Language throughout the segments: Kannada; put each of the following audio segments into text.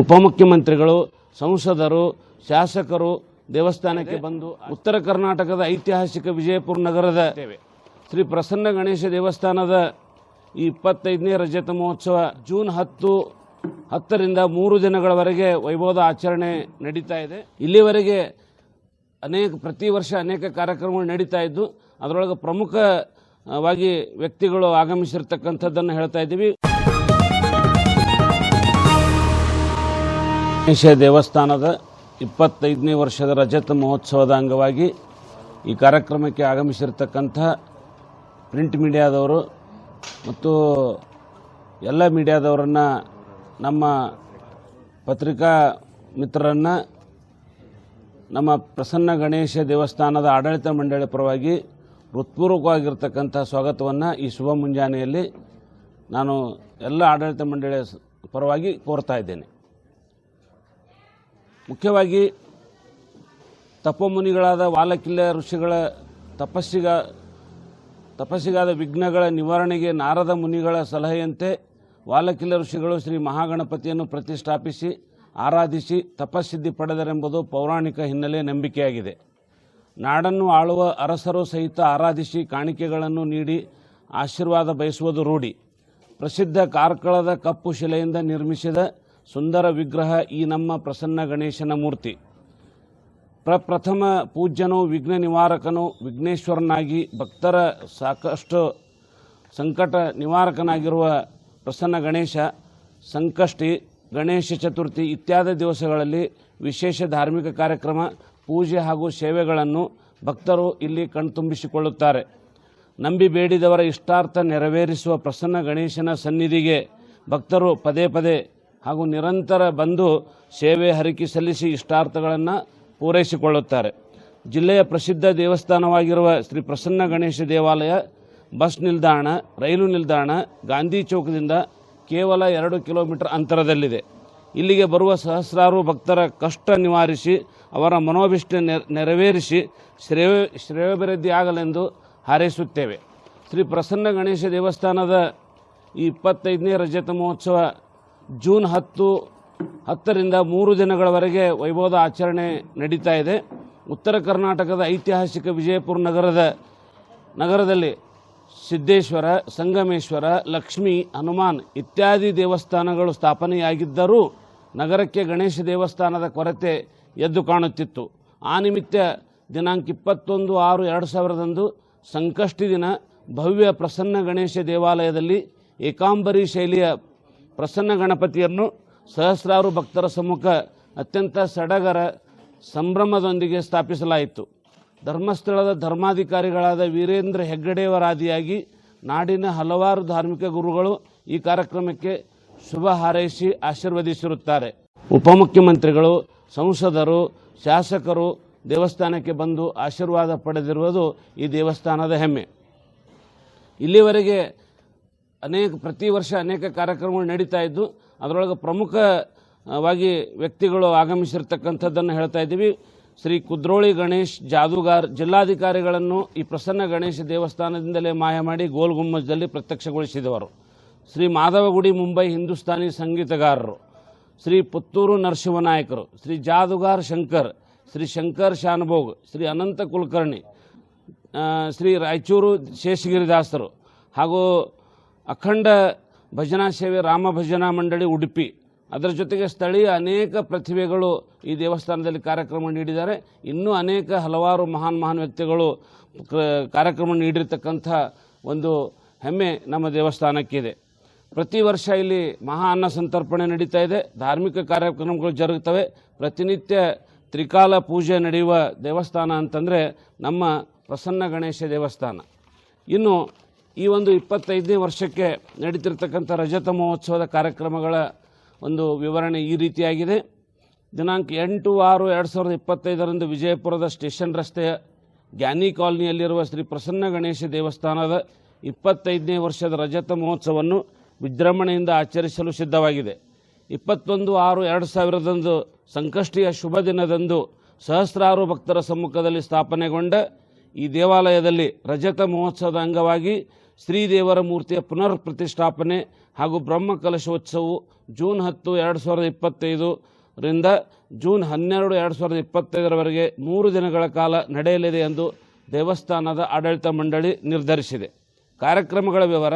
ಉಪಮುಖ್ಯಮಂತ್ರಿಗಳು ಸಂಸದರು ಶಾಸಕರು ದೇವಸ್ಥಾನಕ್ಕೆ ಬಂದು ಉತ್ತರ ಕರ್ನಾಟಕದ ಐತಿಹಾಸಿಕ ವಿಜಯಪುರ ನಗರದ ಶ್ರೀ ಪ್ರಸನ್ನ ಗಣೇಶ ದೇವಸ್ಥಾನದ ಈ ಇಪ್ಪತ್ತೈದನೇ ರಜತ ಮಹೋತ್ಸವ ಜೂನ್ ಹತ್ತು ಹತ್ತರಿಂದ ಮೂರು ದಿನಗಳವರೆಗೆ ವೈಭವದ ಆಚರಣೆ ನಡೀತಾ ಇದೆ. ಇಲ್ಲಿವರೆಗೆ ಅನೇಕ ಪ್ರತಿ ವರ್ಷ ಅನೇಕ ಕಾರ್ಯಕ್ರಮಗಳು ನಡೀತಾ ಇದ್ದು ಅದರೊಳಗೆ ಪ್ರಮುಖವಾಗಿ ವ್ಯಕ್ತಿಗಳು ಆಗಮಿಸಿರ್ತಕ್ಕಂಥದ್ದನ್ನು ಹೇಳ್ತಾ ಇದ್ದೀವಿ. ಗಣೇಶ ದೇವಸ್ಥಾನದ ಇಪ್ಪತ್ತೈದನೇ ವರ್ಷದ ರಜತ ಮಹೋತ್ಸವದ ಅಂಗವಾಗಿ ಈ ಕಾರ್ಯಕ್ರಮಕ್ಕೆ ಆಗಮಿಸಿರ್ತಕ್ಕಂಥ ಪ್ರಿಂಟ್ ಮೀಡಿಯಾದವರು ಮತ್ತು ಎಲ್ಲ ಮೀಡಿಯಾದವರನ್ನು, ನಮ್ಮ ಪತ್ರಿಕಾ ಮಿತ್ರರನ್ನು, ನಮ್ಮ ಪ್ರಸನ್ನ ಗಣೇಶ ದೇವಸ್ಥಾನದ ಆಡಳಿತ ಮಂಡಳಿ ಪರವಾಗಿ ಹೃತ್ಪೂರ್ವಕವಾಗಿರ್ತಕ್ಕಂಥ ಸ್ವಾಗತವನ್ನು ಈ ಶುಭ ಮುಂಜಾನೆಯಲ್ಲಿ ನಾನು ಎಲ್ಲ ಆಡಳಿತ ಮಂಡಳಿಯ ಪರವಾಗಿ ಕೋರ್ತಾ ಇದ್ದೇನೆ. ಮುಖ್ಯವಾಗಿ ತಪೋಮುನಿಗಳಾದ ವಾಲಕಿಲ್ಲ ಋಷಿಗಳ ತಪಸ್ಸಿಗ, ತಪಸ್ಸಿಗಾದ ವಿಘ್ನಗಳ ನಿವಾರಣೆಗೆ ನಾರದ ಮುನಿಗಳ ಸಲಹೆಯಂತೆ ವಾಲಕಿಲ್ಲ ಋಷಿಗಳು ಶ್ರೀ ಮಹಾಗಣಪತಿಯನ್ನು ಪ್ರತಿಷ್ಠಾಪಿಸಿ, ಆರಾಧಿಸಿ ತಪಸ್ಸಿದ್ಧಿ ಪಡೆದರೆಂಬುದು ಪೌರಾಣಿಕ ಹಿನ್ನೆಲೆ ನಂಬಿಕೆಯಾಗಿದೆ. ನಾಡನ್ನು ಆಳುವ ಅರಸರು ಸಹಿತ ಆರಾಧಿಸಿ ಕಾಣಿಕೆಗಳನ್ನು ನೀಡಿ ಆಶೀರ್ವಾದ ಬಯಸುವುದು ರೂಢಿ. ಪ್ರಸಿದ್ಧ ಕಾರ್ಕಳದ ಕಪ್ಪು ಶಿಲೆಯಿಂದ ನಿರ್ಮಿಸಿದ ಸುಂದರ ವಿಗ್ರಹ ಈ ನಮ್ಮ ಪ್ರಸನ್ನ ಗಣೇಶನ ಮೂರ್ತಿ. ಪ್ರಪ್ರಥಮ ಪೂಜ್ಯನು ವಿಘ್ನ ನಿವಾರಕನು ವಿಘ್ನೇಶ್ವರನಾಗಿ ಭಕ್ತರ ಸಾಕಷ್ಟು ಸಂಕಟ ನಿವಾರಕನಾಗಿರುವ ಪ್ರಸನ್ನ ಗಣೇಶ, ಸಂಕಷ್ಟಿ, ಗಣೇಶ ಚತುರ್ಥಿ ಇತ್ಯಾದಿ ದಿವಸಗಳಲ್ಲಿ ವಿಶೇಷ ಧಾರ್ಮಿಕ ಕಾರ್ಯಕ್ರಮ, ಪೂಜೆ ಹಾಗೂ ಸೇವೆಗಳನ್ನು ಭಕ್ತರು ಇಲ್ಲಿ ಕಣ್ತುಂಬಿಸಿಕೊಳ್ಳುತ್ತಾರೆ. ನಂಬಿ ಬೇಡಿದವರ ಇಷ್ಟಾರ್ಥ ನೆರವೇರಿಸುವ ಪ್ರಸನ್ನ ಗಣೇಶನ ಸನ್ನಿಧಿಗೆ ಭಕ್ತರು ಪದೇ ಪದೇ ಹಾಗೂ ನಿರಂತರ ಬಂದು ಸೇವೆ ಹರಕೆ ಸಲ್ಲಿಸಿ ಇಷ್ಟಾರ್ಥಗಳನ್ನು ಪೂರೈಸಿಕೊಳ್ಳುತ್ತಾರೆ. ಜಿಲ್ಲೆಯ ಪ್ರಸಿದ್ಧ ದೇವಸ್ಥಾನವಾಗಿರುವ ಶ್ರೀ ಪ್ರಸನ್ನ ಗಣೇಶ ದೇವಾಲಯ, ಬಸ್ ನಿಲ್ದಾಣ, ರೈಲು ನಿಲ್ದಾಣ, ಗಾಂಧಿ ಚೌಕದಿಂದ ಕೇವಲ ಎರಡು ಕಿಲೋಮೀಟರ್ ಅಂತರದಲ್ಲಿದೆ. ಇಲ್ಲಿಗೆ ಬರುವ ಸಹಸ್ರಾರು ಭಕ್ತರ ಕಷ್ಟ ನಿವಾರಿಸಿ, ಅವರ ಮನೋಭಿಷ್ಟ ನೆರ- ನೆರವೇರಿಸಿ ಶ್ರೇಯ, ಶ್ರೇಯೋಭಿವೃದ್ಧಿ ಆಗಲೆಂದು ಹಾರೈಸುತ್ತೇವೆ. ಶ್ರೀ ಪ್ರಸನ್ನ ಗಣೇಶ ದೇವಸ್ಥಾನದ ಈ ಇಪ್ಪತ್ತೈದನೇ ರಜತ ಮಹೋತ್ಸವ ಜೂನ್ ಹತ್ತು, ಹತ್ತರಿಂದ ಮೂರು ದಿನಗಳವರೆಗೆ ವೈಭವದ ಆಚರಣೆ ನಡೀತಾ ಇದೆ. ಉತ್ತರ ಕರ್ನಾಟಕದ ಐತಿಹಾಸಿಕ ವಿಜಯಪುರ ನಗರದ, ನಗರದಲ್ಲಿ ಸಿದ್ದೇಶ್ವರ, ಸಂಗಮೇಶ್ವರ, ಲಕ್ಷ್ಮಿ, ಹನುಮಾನ್ ಇತ್ಯಾದಿ ದೇವಸ್ಥಾನಗಳು ಸ್ಥಾಪನೆಯಾಗಿದ್ದರೂ ನಗರಕ್ಕೆ ಗಣೇಶ ದೇವಸ್ಥಾನದ ಕೊರತೆ ಎದ್ದು ಕಾಣುತ್ತಿತ್ತು. ಆ ನಿಮಿತ್ತ ದಿನಾಂಕ ಇಪ್ಪತ್ತೊಂದು ಆರು ಎರಡು ಸಾವಿರದಂದು ಸಂಕಷ್ಟಿ ದಿನ ಭವ್ಯ ಪ್ರಸನ್ನ ಗಣೇಶ ದೇವಾಲಯದಲ್ಲಿ ಏಕಾಂಬರಿ ಶೈಲಿಯ ಪ್ರಸನ್ನ ಗಣಪತಿಯನ್ನು ಸಹಸ್ರಾರು ಭಕ್ತರ ಸಮ್ಮುಖ ಅತ್ಯಂತ ಸಡಗರ ಸಂಭ್ರಮದೊಂದಿಗೆ ಸ್ಥಾಪಿಸಲಾಯಿತು. ಧರ್ಮಸ್ಥಳದ ಧರ್ಮಾಧಿಕಾರಿಗಳಾದ ವೀರೇಂದ್ರ ಹೆಗ್ಗಡೆಯವರಾದಿಯಾಗಿ ನಾಡಿನ ಹಲವಾರು ಧಾರ್ಮಿಕ ಗುರುಗಳು ಈ ಕಾರ್ಯಕ್ರಮಕ್ಕೆ ಶುಭ ಹಾರೈಸಿ ಆಶೀರ್ವದಿಸಿರುತ್ತಾರೆ. ಉಪಮುಖ್ಯಮಂತ್ರಿಗಳು, ಸಂಸದರು, ಶಾಸಕರು ದೇವಸ್ಥಾನಕ್ಕೆ ಬಂದು ಆಶೀರ್ವಾದ ಪಡೆದಿರುವುದು ಈ ದೇವಸ್ಥಾನದ ಹೆಮ್ಮೆ. ಇಲ್ಲಿವರೆಗೆ ಅನೇಕ, ಪ್ರತಿ ವರ್ಷ ಅನೇಕ ಕಾರ್ಯಕ್ರಮಗಳು ನಡೀತಾ ಇದ್ದು, ಅದರೊಳಗೆ ಪ್ರಮುಖವಾಗಿ ವ್ಯಕ್ತಿಗಳು ಆಗಮಿಸಿರ್ತಕ್ಕಂಥದ್ದನ್ನು ಹೇಳ್ತಾ ಇದ್ದೀವಿ. ಶ್ರೀ ಕುದ್ರೋಳಿ ಗಣೇಶ್ ಜಾದೂಗಾರ್, ಜಿಲ್ಲಾಧಿಕಾರಿಗಳನ್ನು ಈ ಪ್ರಸನ್ನ ಗಣೇಶ ದೇವಸ್ಥಾನದಿಂದಲೇ ಮಾಯ ಮಾಡಿ ಗೋಲ್ಗುಮ್ಮಜದಲ್ಲಿ ಪ್ರತ್ಯಕ್ಷಗೊಳಿಸಿದವರು. ಶ್ರೀ ಮಾಧವಗುಡಿ, ಮುಂಬೈ ಹಿಂದೂಸ್ತಾನಿ ಸಂಗೀತಗಾರರು. ಶ್ರೀ ಪುತ್ತೂರು ನರಸಿಂಹನಾಯಕರು. ಶ್ರೀ ಜಾದುಗಾರ್ ಶಂಕರ್, ಶ್ರೀ ಶಂಕರ್ ಶಾನುಭೋಗ್, ಶ್ರೀ ಅನಂತ ಕುಲಕರ್ಣಿ ಶ್ರೀ ರಾಯಚೂರು ಶೇಷಗಿರಿದಾಸರು ಹಾಗೂ ಅಖಂಡ ಭಜನಾ ಸೇವೆ ರಾಮ ಭಜನಾ ಮಂಡಳಿ ಉಡುಪಿ. ಅದರ ಜೊತೆಗೆ ಸ್ಥಳೀಯ ಅನೇಕ ಪ್ರತಿಭೆಗಳು ಈ ದೇವಸ್ಥಾನದಲ್ಲಿ ಕಾರ್ಯಕ್ರಮ ನೀಡಿದ್ದಾರೆ. ಇನ್ನೂ ಅನೇಕ ಹಲವಾರು ಮಹಾನ್ ಮಹಾನ್ ವ್ಯಕ್ತಿಗಳು ಕಾರ್ಯಕ್ರಮ ನೀಡಿರ್ತಕ್ಕಂಥ ಒಂದು ಹೆಮ್ಮೆ ನಮ್ಮ ದೇವಸ್ಥಾನಕ್ಕಿದೆ ಪ್ರತಿ ವರ್ಷ ಇಲ್ಲಿ ಮಹಾ ಅನ್ನ ಸಂತರ್ಪಣೆ ನಡೀತಾ ಇದೆ. ಧಾರ್ಮಿಕ ಕಾರ್ಯಕ್ರಮಗಳು ಜರುಗುತ್ತವೆ. ಪ್ರತಿನಿತ್ಯ ತ್ರಿಕಾಲ ಪೂಜೆ ನಡೆಯುವ ದೇವಸ್ಥಾನ ಅಂತಂದರೆ ನಮ್ಮ ಪ್ರಸನ್ನ ಗಣೇಶ ದೇವಸ್ಥಾನ. ಇನ್ನು ಈ ಒಂದು ಇಪ್ಪತ್ತೈದನೇ ವರ್ಷಕ್ಕೆ ನಡೀತಿರ್ತಕ್ಕಂಥ ರಜತ ಮಹೋತ್ಸವದ ಕಾರ್ಯಕ್ರಮಗಳ ಒಂದು ವಿವರಣೆ ಈ ರೀತಿಯಾಗಿದೆ. ದಿನಾಂಕ ಎಂಟು ಆರು ಎರಡು ಸಾವಿರದ ಇಪ್ಪತ್ತೈದರಂದು ವಿಜಯಪುರದ ಸ್ಟೇಷನ್ ರಸ್ತೆಯ ಜ್ಞಾನಿ ಕಾಲನಿಯಲ್ಲಿರುವ ಶ್ರೀ ಪ್ರಸನ್ನ ಗಣೇಶ ದೇವಸ್ಥಾನದ ಇಪ್ಪತ್ತೈದನೇ ವರ್ಷದ ರಜತ ಮಹೋತ್ಸವವನ್ನು ವಿಜೃಂಭಣೆಯಿಂದ ಆಚರಿಸಲು ಸಿದ್ಧವಾಗಿದೆ. ಇಪ್ಪತ್ತೊಂದು ಆರು ಎರಡು ಸಾವಿರದಂದು ಸಂಕಷ್ಟಿಯ ಶುಭ ದಿನದಂದು ಸಹಸ್ರಾರು ಭಕ್ತರ ಸಮ್ಮುಖದಲ್ಲಿ ಸ್ಥಾಪನೆಗೊಂಡ ಈ ದೇವಾಲಯದಲ್ಲಿ ರಜತ ಮಹೋತ್ಸವದ ಅಂಗವಾಗಿ ಶ್ರೀದೇವರ ಮೂರ್ತಿಯ ಪುನರ್ ಪ್ರತಿಷ್ಠಾಪನೆ ಹಾಗೂ ಬ್ರಹ್ಮ ಕಲಶೋತ್ಸವವು ಜೂನ್ ಹತ್ತು, ಎರಡು ಸಾವಿರದ ಇಪ್ಪತ್ತೈದು ರಿಂದ ಜೂನ್ ಹನ್ನೆರಡು, ಎರಡು ಸಾವಿರದ ಇಪ್ಪತ್ತೈದರವರೆಗೆ ಮೂರು ದಿನಗಳ ಕಾಲ ನಡೆಯಲಿದೆ ಎಂದು ದೇವಸ್ಥಾನದ ಆಡಳಿತ ಮಂಡಳಿ ನಿರ್ಧರಿಸಿದೆ. ಕಾರ್ಯಕ್ರಮಗಳ ವಿವರ,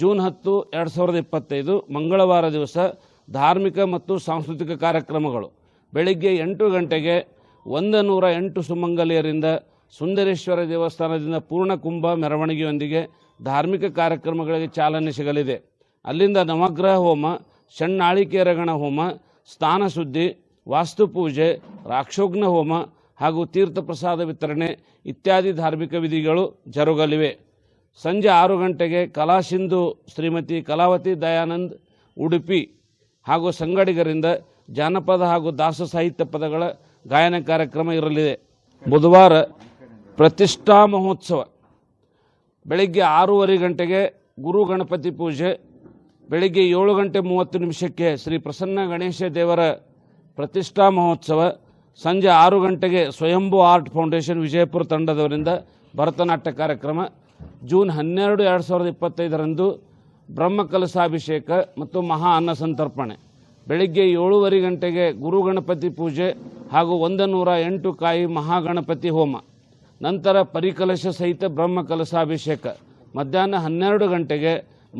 ಜೂನ್ ಹತ್ತು, ಎರಡು ಸಾವಿರದ ಇಪ್ಪತ್ತೈದು ಮಂಗಳವಾರ ದಿವಸ ಧಾರ್ಮಿಕ ಮತ್ತು ಸಾಂಸ್ಕೃತಿಕ ಕಾರ್ಯಕ್ರಮಗಳು. ಬೆಳಿಗ್ಗೆ ಎಂಟು ಗಂಟೆಗೆ ಒಂದು ನೂರ ಎಂಟು ಸುಮಂಗಲಿಯರಿಂದ ಸುಂದರೇಶ್ವರ ದೇವಸ್ಥಾನದಿಂದ ಪೂರ್ಣ ಕುಂಭ ಮೆರವಣಿಗೆಯೊಂದಿಗೆ ಧಾರ್ಮಿಕ ಕಾರ್ಯಕ್ರಮಗಳಿಗೆ ಚಾಲನೆ ಸಿಗಲಿದೆ. ಅಲ್ಲಿಂದ ನವಗ್ರಹ ಹೋಮ ಷಣ್ಣಾಳಿಕೇರಗಣ ಹೋಮ ಸ್ಥಾನ ಸುದ್ದಿ ವಾಸ್ತುಪೂಜೆ ರಾಕ್ಷೋಗ್ನ ಹೋಮ ಹಾಗೂ ತೀರ್ಥ ಪ್ರಸಾದ ವಿತರಣೆ ಇತ್ಯಾದಿ ಧಾರ್ಮಿಕ ವಿಧಿಗಳು ಜರುಗಲಿವೆ. ಸಂಜೆ ಆರು ಗಂಟೆಗೆ ಕಲಾಸಿಂಧು ಶ್ರೀಮತಿ ಕಲಾವತಿ ದಯಾನಂದ್ ಉಡುಪಿ ಹಾಗೂ ಸಂಗಡಿಗರಿಂದ ಜಾನಪದ ಹಾಗೂ ದಾಸ ಸಾಹಿತ್ಯ ಪದಗಳ ಗಾಯನ ಕಾರ್ಯಕ್ರಮ ಇರಲಿದೆ. ಬುಧವಾರ ಪ್ರತಿಷ್ಠಾ ಮಹೋತ್ಸವ ಬೆಳಿಗ್ಗೆ ಆರೂವರೆ ಗಂಟೆಗೆ ಗುರು ಗಣಪತಿ ಪೂಜೆ, ಬೆಳಿಗ್ಗೆ ಏಳು ಗಂಟೆ ಮೂವತ್ತು ನಿಮಿಷಕ್ಕೆ ಶ್ರೀ ಪ್ರಸನ್ನ ಗಣೇಶ ದೇವರ ಪ್ರತಿಷ್ಠಾ ಮಹೋತ್ಸವ, ಸಂಜೆ ಆರು ಗಂಟೆಗೆ ಸ್ವಯಂಭೂ ಆರ್ಟ್ ಫೌಂಡೇಶನ್ ವಿಜಯಪುರ ತಂಡದವರಿಂದ ಭರತನಾಟ್ಯ ಕಾರ್ಯಕ್ರಮ, ಜೂನ್ ಹನ್ನೆರಡು ಎರಡು ಸಾವಿರದ ಇಪ್ಪತ್ತೈದರಂದು ಬ್ರಹ್ಮಕಲಸಾಭಿಷೇಕ ಮತ್ತು ಮಹಾ ಅನ್ನ ಸಂತರ್ಪಣೆ. ಬೆಳಿಗ್ಗೆ ಏಳೂವರೆ ಗಂಟೆಗೆ ಗುರು ಗಣಪತಿ ಪೂಜೆ ಹಾಗೂ ಒಂದು ನೂರ ಎಂಟು ಕಾಯಿ ಮಹಾಗಣಪತಿ ಹೋಮ. ನಂತರ ಪರಿಕಲಶ ಸಹಿತ ಬ್ರಹ್ಮ ಕಲಶಾಭಿಷೇಕ. ಮಧ್ಯಾಹ್ನ ಹನ್ನೆರಡು ಗಂಟೆಗೆ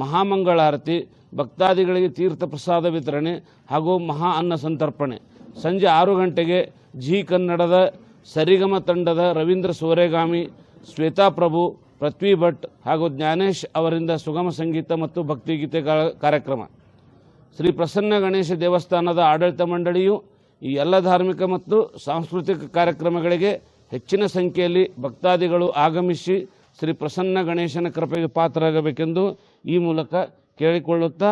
ಮಹಾಮಂಗಳಾರತಿ, ಭಕ್ತಾದಿಗಳಿಗೆ ತೀರ್ಥ ಪ್ರಸಾದ ವಿತರಣೆ ಹಾಗೂ ಮಹಾ ಅನ್ನ ಸಂತರ್ಪಣೆ. ಸಂಜೆ ಆರು ಗಂಟೆಗೆ ಜಿ ಕನ್ನಡದ ಸರಿಗಮ ತಂಡದ ರವೀಂದ್ರ ಸೋರೆಗಾಮಿ, ಶ್ವೇತಾ ಪ್ರಭು, ಪೃಥ್ವಿ ಭಟ್ ಹಾಗೂ ಜ್ಞಾನೇಶ್ ಅವರಿಂದ ಸುಗಮ ಸಂಗೀತ ಮತ್ತು ಭಕ್ತಿಗೀತೆ ಕಾರ್ಯಕ್ರಮ. ಶ್ರೀ ಪ್ರಸನ್ನ ಗಣೇಶ ದೇವಸ್ಥಾನದ ಆಡಳಿತ ಮಂಡಳಿಯು ಈ ಎಲ್ಲ ಧಾರ್ಮಿಕ ಮತ್ತು ಸಾಂಸ್ಕೃತಿಕ ಕಾರ್ಯಕ್ರಮಗಳಿಗೆ ಹೆಚ್ಚಿನ ಸಂಖ್ಯೆಯಲ್ಲಿ ಭಕ್ತಾದಿಗಳು ಆಗಮಿಸಿ ಶ್ರೀ ಪ್ರಸನ್ನ ಗಣೇಶನ ಕೃಪೆಗೆ ಪಾತ್ರರಾಗಬೇಕೆಂದು ಈ ಮೂಲಕ ಕೇಳಿಕೊಳ್ಳುತ್ತಾ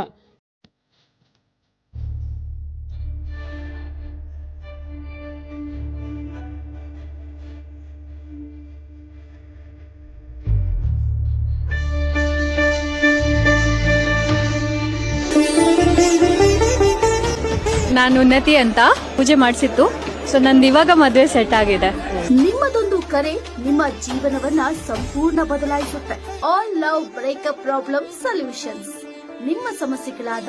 ನಾನು ಉನ್ನತಿ ಅಂತ ಪೂಜೆ ಮಾಡಿಸಿತ್ತು ಸೊ ನಂದು ಇವಾಗ ಮದುವೆ ಸೆಟ್ ಆಗಿದೆ. ನಿಮ್ಮದೊಂದು ಕರೆ ನಿಮ್ಮ ಜೀವನವನ್ನ ಸಂಪೂರ್ಣ ಬದಲಾಯಿಸುತ್ತೆ. All love breakup problem solutions ನಿಮ್ಮ ಸಮಸ್ಯೆಗಳಾದ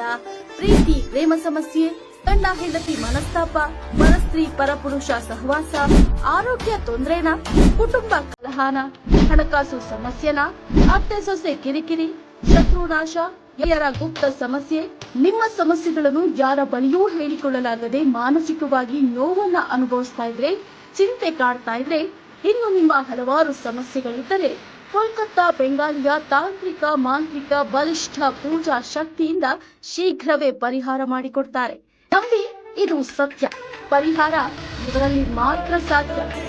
ಪ್ರೀತಿ, ಪ್ರೇಮ ಸಮಸ್ಯೆ, ಗಂಡ, ಹೆಂಡತಿ, ಮನಸ್ತಾಪ ಪರಸ್ತ್ರೀ ಪರಪುರುಷ, ಸಹವಾಸ, ಆರೋಗ್ಯ ತೊಂದರೆನ, ಕುಟುಂಬ ಕಲಹಾನ, ಹಣಕಾಸು ಸಮಸ್ಯೆನ, ಅತ್ತೆ ಸೊಸೆ ಕಿರಿಕಿರಿ ಶತ್ರುನಾಶ ಯಾರ ಗುಪ್ತ ಸಮಸ್ಯೆ, ನಿಮ್ಮ ಸಮಸ್ಯೆಗಳನ್ನು ಯಾರ ಬಳಿಯೂ ಹೇಳಿಕೊಳ್ಳಲಾಗದೆ ಮಾನಸಿಕವಾಗಿ ನೋವನ್ನ ಅನುಭವಿಸ್ತಾ ಇದ್ರೆ ಚಿಂತೆ ಕಾಡ್ತಾ ಇದ್ರೆ ಇನ್ನು ನಿಮ್ಮ ಹಲವಾರು ಸಮಸ್ಯೆಗಳಿದ್ದರೆ ಕೋಲ್ಕತ್ತಾ, ಬೆಂಗಾಲಿಯ ತಾಂತ್ರಿಕ, ಮಾಂತ್ರಿಕ, ಬಲಿಷ್ಠ ಪೂಜಾ ಶಕ್ತಿಯಿಂದ ಶೀಘ್ರವೇ ಪರಿಹಾರ ಮಾಡಿಕೊಡ್ತಾರೆ. ನಂಬಿ ಇದು ಸತ್ಯ. ಪರಿಹಾರ ಇದರಲ್ಲಿ ಮಾತ್ರ ಸಾಧ್ಯ.